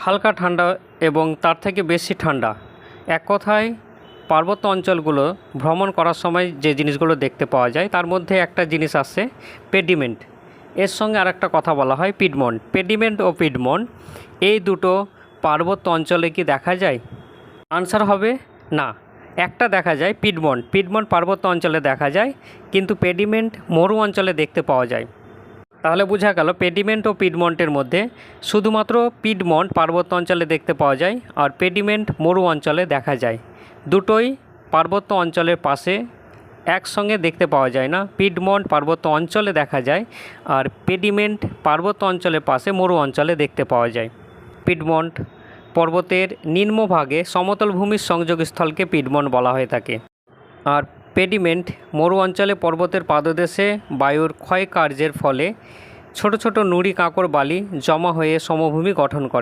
হালকা ঠান্ডা এবং তার থেকে বেশি ঠান্ডা। এক কথায়, পার্বত্য অঞ্চলগুলো ভ্রমণ করার সময় যে জিনিসগুলো দেখতে পাওয়া যায়, তার মধ্যে একটা জিনিস আছে, পেডিমেন্ট। এর সঙ্গে আর একটা কথা বলা হয়, পিডমন্ট। পেডিমেন্ট ও পিডমন্ট, এই দুটো পার্বত্য অঞ্চলে কি দেখা যায়? আনসার হবে, না। একটা দেখা যায়, পিডমন্ট। পিডমন্ট পার্বত্য অঞ্চলে দেখা যায়, কিন্তু পেডিমেন্ট মরু অঞ্চলে দেখতে পাওয়া যায়। তাহলে বোঝা গেল পেডিমেন্ট ও পিডমন্টের মধ্যে শুধুমাত্র পিডমন্ট পার্বত্য অঞ্চলে দেখতে পাওয়া যায় আর পেডিমেন্ট মরু অঞ্চলে দেখা যায়। দুটোই পার্বত্য অঞ্চলের পাশে একসঙ্গে দেখতে পাওয়া যায় না। পিডমন্ট পার্বত্য অঞ্চলে দেখা যায় আর পেডিমেন্ট পার্বত্য অঞ্চলের পাশে মরু অঞ্চলে দেখতে পাওয়া যায়। পিডমন্ট পর্বতের নিম্নভাগে সমতল ভূমির সংযোগস্থলকে পিডমন্ট বলা হয়ে থাকে। আর পেডিমেন্ট মরু অঞ্চলে পর্বতের পাদদেশে বায়ুর ক্ষয় কার্যের ফলে ছোট ছোট নুড়ি কাঁকর বালি জমা হয়ে সমভূমি গঠন করে।